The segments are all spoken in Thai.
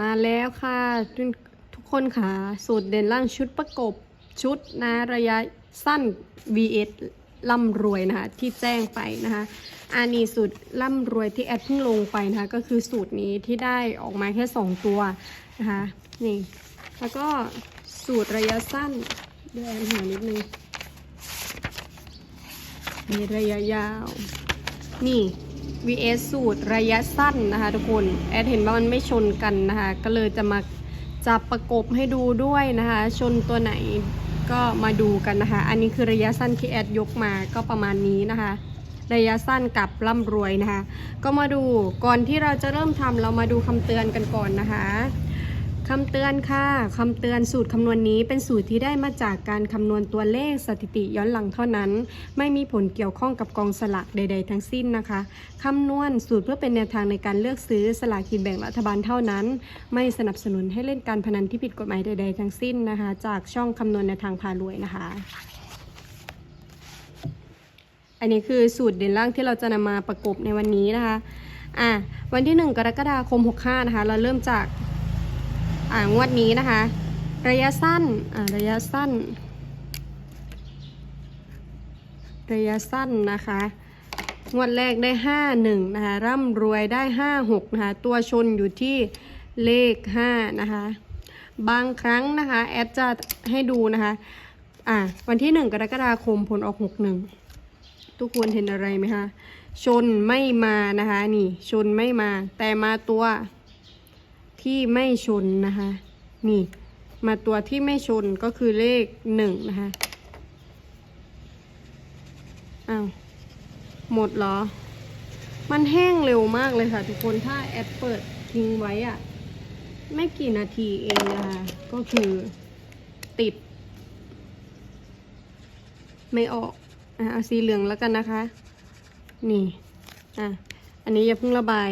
มาแล้วค่ะทุกทุกคนค่ะสูตรเด่นล่างชุดประกบชุดนะระยะสั้น vs ล่ำรวยนะคะที่แจ้งไปนะคะอันนี้สูตรล่ำรวยที่แอดเพิ่งลงไปนะคะก็คือสูตรนี้ที่ได้ออกมาแค่ 2 ตัวนะคะนี่แล้วก็สูตรระยะสั้นเดี๋ยวแอนหานิดนึงมีระยะยาวนี่ vs สูตรระยะสั้นนะคะทุกคน แอดเห็นว่ามันไม่ชนกันนะคะ ก็เลยจะมาจับประกบให้ดูด้วยนะคะ ชนตัวไหนก็มาดูกันนะคะ อันนี้คือระยะสั้นที่แอดยกมาก็ประมาณนี้นะคะ ระยะสั้นกับร่ำรวยนะคะ ก็มาดูก่อนที่เราจะเริ่มทำเรามาดูคำเตือนกันก่อนนะคะ คำเตือนค่ะ คำเตือนสูตรคำนวณนี้เป็นสูตรที่ได้มาจากการคำนวณตัวเลขสถิติย้อนหลังเท่านั้น ไม่มีผลเกี่ยวข้องกับกองสลากใด ๆ ทั้งสิ้นนะคะ คำนวณสูตรเพื่อเป็นแนวทางในการเลือกซื้อสลากกินแบ่งรัฐบาลเท่านั้น ไม่สนับสนุนให้เล่นการพนันที่ผิดกฎหมายใด ๆ ทั้งสิ้นนะคะ จากช่องคำนวณแนวทางพารวยนะคะ อันนี้คือสูตรเด่นล่างที่เราจะนำมาประกบในวันนี้นะคะ อะ วันที่ 1 กรกฎาคม 65 นะคะ เราเริ่มจาก อ่างวดนี้นะคะ ระยะสั้นอ่าระยะสั้น ระยะสั้นนะคะงวดแรกได้5 1นะคะร่ำรวยได้5 6นะคะตัวชนอยู่ที่เลข5นะคะบางครั้งนะคะแอดจะให้ดูนะคะอ่าวันที่1กรกฎาคมผลออก61ทุกคนเห็นอะไรไหมคะชนไม่มานะคะนี่ชนไม่มาแต่มาตัว ที่ไม่ชนนะคะ นี่ มาตัวที่ไม่ชนก็คือเลขหนึ่งนะคะอ้าวหมดเหรอ มันแห้งเร็วมากเลยค่ะ ทุกคนถ้าแอดเปิดทิ้งไว้อะไม่กี่นาทีเองนะคะ ก็คือติด ไม่ออกอะเอาสีเหลืองแล้วกันนะคะ นี่ อะ อันนี้อย่าเพิ่งระบาย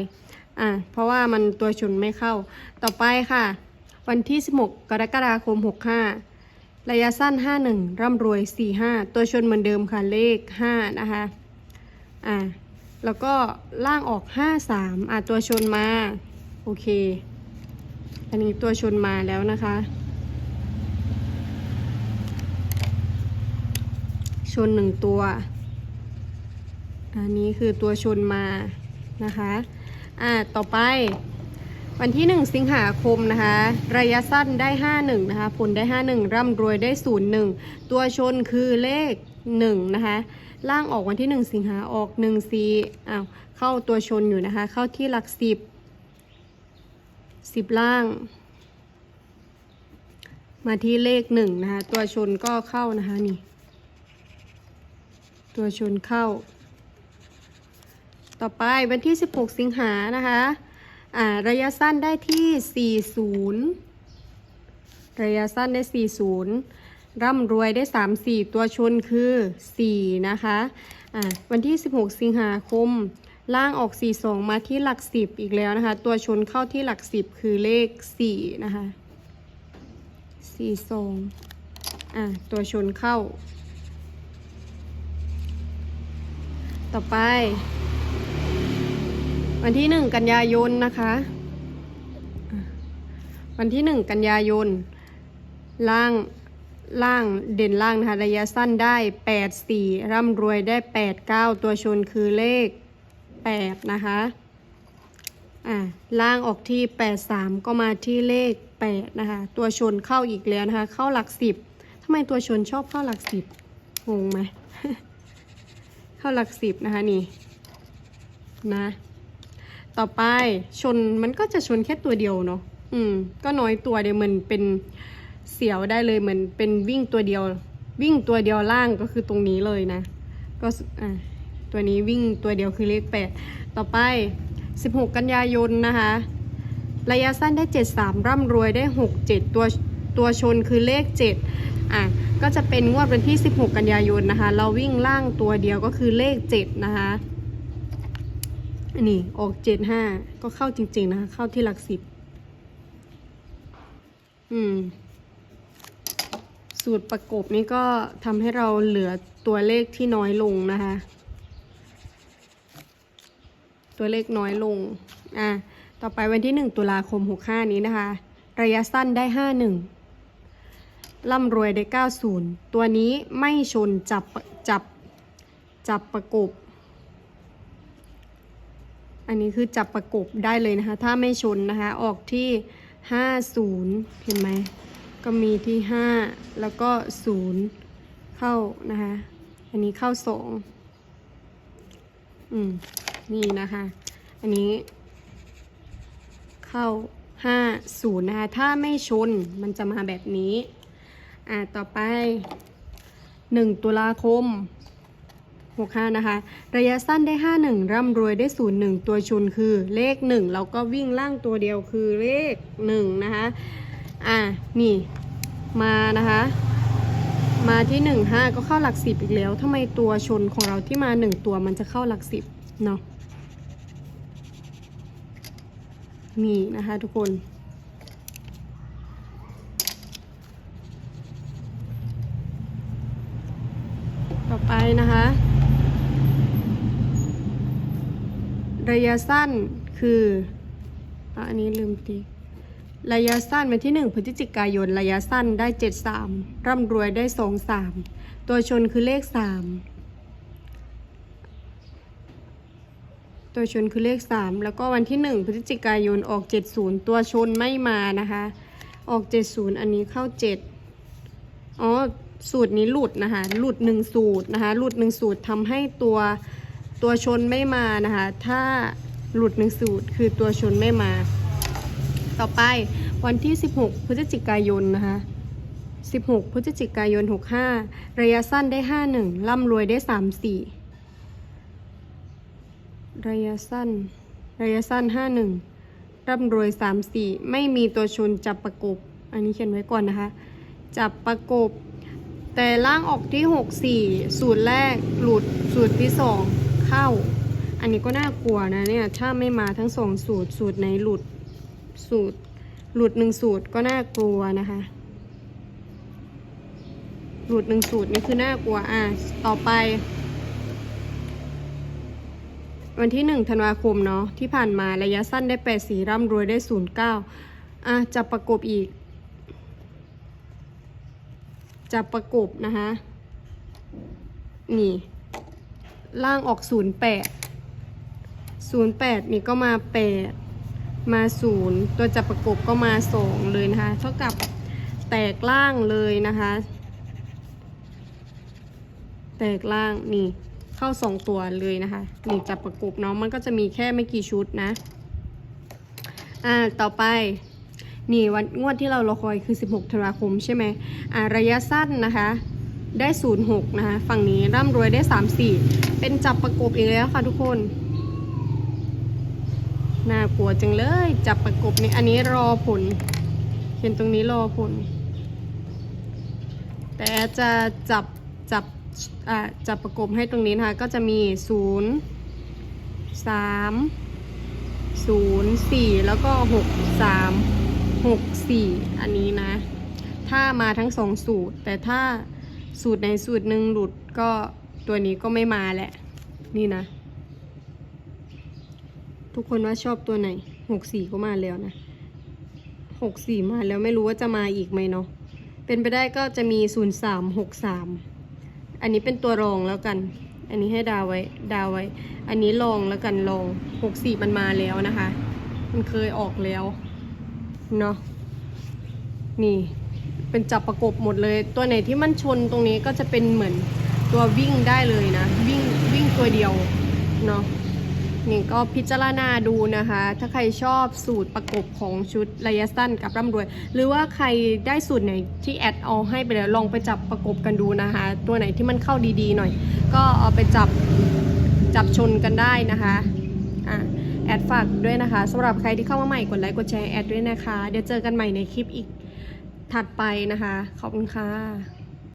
อะเพราะว่ามันตัวชนไม่เข้า ต่อไปค่ะ วันที่ 16 กรกฎาคม 65 ระยะสั้น 51 ร่ำรวย 45 ตัวชนเหมือนเดิมค่ะเลข 5 นะคะอะแล้วก็ล่างออก 53 อะตัวชนมา โอเค อันนี้ตัวชนมาแล้วนะคะชนหนึ่งตัว อันนี้คือตัวชนมานะคะ อ่าต่อไป วันที่ 1 สิงหาคมนะคะ ระยะสั้นได้ 51 นะคะ ผลได้ 51 ร่ำรวยได้ 01 ตัวชนคือเลข 1 นะคะ ล่างออกวันที่ 1 สิงหาออก1 4อ้าวเข้าตัวชนอยู่นะคะ เข้าที่หลัก 10 10 ล่าง มาที่เลข 1 นะคะ ตัวชนก็เข้านะคะนี่ ตัวชนเข้า ต่อไปวันที่ 16 สิงหานะคะอ่าระยะสั้นได้ที่ 40 ระยะสั้นได้ 40 ร่ำรวยได้ 34 ตัวชนคือ 4 นะคะอ่าวันที่ 16 สิงหาคม ล่างออก 42 มาที่หลัก 10 อีกแล้วนะคะ ตัวชนเข้าที่หลัก 10 คือเลข 4 นะคะ 42อ่าตัวชนเข้า ต่อไป วันที่หนึ่งกันยายนนะคะ วันที่หนึ่งกันยายนล่างล่างเด่นล่างนะคะระยะสั้นได้8 4ร่ำรวยได้8 9ตัวชนคือเลข8นะคะอ่าล่างออกที่8 3ก็มาที่เลข8นะคะตัวชนเข้าอีกแล้วนะคะ เข้าหลัก10ทำไมตัวชนชอบเข้าหลัก10งงไหมเข้าหลักสิบนะคะนี่นะ ต่อไปชนมันก็จะชนแค่ตัวเดียวเนาะอืม ก็น้อยตัวเดียวเหมือนเป็นเสียวได้เลยเหมือนเป็นวิ่งตัวเดียว วิ่งตัวเดียวล่างก็คือตรงนี้เลยนะ ก็อ่าตัวนี้วิ่งตัวเดียวคือเลขแปดต่อไป 16 กันยายนนะคะ ระยะสั้นได้ 73 ร่ำรวยได้ 67 ตัวตัวชนคือเลข 7 อะ ก็จะเป็นงวดวันที่ 16 กันยายนนะคะ เราวิ่งล่างตัวเดียวก็คือเลข 7 นะคะ อันนี้ออก75ก็เข้าจริง ๆ นะคะ เข้าที่หลักสิบ อืม สูตรประกบนี้ก็ทำให้เราเหลือตัวเลขที่น้อยลงนะคะ ตัวเลขน้อยลง อะ ต่อไปวันที่1ตุลาคม65นี้นะคะ ระยะสั้นได้51ร่ำรวยได้ 90 ตัวนี้ไม่ชนจับจับจับประกบ อันนี้คือจับประกบได้เลยนะคะ ถ้าไม่ชนนะคะ ออกที่ 50 เห็นไหม ก็มีที่ 5 แล้วก็ 0 เข้านะคะ อันนี้เข้า 2 อืม นี่นะคะ อันนี้เข้า 50 นะคะ ถ้าไม่ชนมันจะมาแบบนี้ อ่า ต่อไป 1 ตุลาคม 65 นะคะ ระยะสั้นได้ 51 ร่ำรวยได้ 01 ตัวชนคือเลข 1 แล้วก็วิ่งล่างตัวเดียวคือเลข 1 นะคะ อ่านี่ มานะคะ มาที่ 1 5 ก็เข้าหลัก 10 อีกแล้วทำไมตัวชนของเราที่มา 1 ตัวมันจะเข้าหลัก 10 เนาะนี่นะคะทุกคนต่อไปนะคะ ระยะสั้นคืออันนี้ลืมตีระยะสั้นวันที่ 1พฤศจิกายน ระยะสั้นได้ 73 ร่ำรวยได้ 23 ตัวชนคือเลข 3 ตัวชนคือเลข 3 แล้วก็วันที่ 1 พฤศจิกายนออก 70 ตัวชนไม่มานะคะ ออก 70 อันนี้เข้า 7 อ๋อ สูตรนี้หลุดนะคะ หลุดหนึ่งสูตรนะคะ หลุดหนึ่งสูตรทำให้ตัว ตัวชนไม่มานะคะ ถ้าหลุดหนึ่งสูตรคือตัวชนไม่มา ต่อไปวันที่ 16 พฤศจิกายนนะคะ 16 พฤศจิกายน 65 ระยะสั้นได้ 51 ร่ำรวยได้ 34 ระยะสั้น ระยะสั้น 51 ร่ำรวย 34 ไม่มีตัวชนจับประกบ อันนี้เขียนไว้ก่อนนะคะ จับประกบ แต่ล่างออกที่ 6 4 สูตรแรกหลุด สูตรที่ 2 เข้า อันนี้ก็น่ากลัวนะเนี่ย ถ้าไม่มาทั้งสองสูตร สูตรไหนหลุด สูตร หลุดหนึ่งสูตรก็น่ากลัวนะคะ หลุดหนึ่งสูตรนี่คือน่ากลัว อะ ต่อไป วันที่หนึ่งธันวาคมเนาะ ที่ผ่านมาระยะสั้นได้แปดสีร่ำรวยได้ศูนย์เก้าอะจับประกบอีก จะประกบนะคะ นี่ ล่างออก08 08นี่ก็มา8มา0ตัวจับประกบก็มา2เลยนะคะ เท่ากับแตกล่างเลยนะคะ แตกล่างนี่เข้า2ตัวเลยนะคะนี่จับประกบเนาะมันก็จะมีแค่ไม่กี่ชุดนะอ่าต่อไปนี่วันงวดที่เรารอคอยคือ 16 ธันวาคมใช่ไหมอ่าระยะสั้นนะคะ ได้ 06 นะคะ ฝั่งนี้ร่ำรวยได้ 34 เป็นจับประกบอีกแล้วค่ะทุกคน น่ากลัวจังเลย จับประกบนี่อันนี้รอผล เห็นตรงนี้รอผล แต่จะจับจับอ่าจับประกบให้ตรงนี้นะคะ ก็จะมี 0 3 0 4 แล้วก็ 6 3 6 4 อันนี้นะ ถ้ามาทั้งสองสูตร แต่ถ้า สูตรในสูตรหนึ่งหลุดก็ตัวนี้ก็ไม่มาแหละ นี่นะ ทุกคนว่าชอบตัวไหน64ก็มาแล้วนะ64มาแล้วไม่รู้ว่าจะมาอีกไหมเนาะเป็นไปได้ก็จะมี03 63อันนี้เป็นตัวรองแล้วกัน อันนี้ให้ดาวไว้ดาวไว้ อันนี้ลองแล้วกันลอง64มันมาแล้วนะคะ มันเคยออกแล้วเนาะนี่ เป็นจับประกบหมดเลย ตัวไหนที่มันชนตรงนี้ก็จะเป็นเหมือนตัววิ่งได้เลยนะ วิ่งวิ่งตัวเดียวเนาะนี่ก็พิจารณาดูนะคะ ถ้าใครชอบสูตรประกบของชุดระยะสั้นกับร่ำรวย หรือว่าใครได้สูตรไหนที่แอดเอาให้ไปแล้วลองไปจับประกบกันดูนะคะ ตัวไหนที่มันเข้าดีๆหน่อย ก็เอาไปจับจับชนกันได้นะคะอะแอดฝากด้วยนะคะสำหรับใครที่เข้ามาใหม่กดไลค์กดแชร์แอดด้วยนะคะ เดี๋ยวเจอกันใหม่ในคลิปอีก ถัดไปนะคะ ขอบคุณค่ะ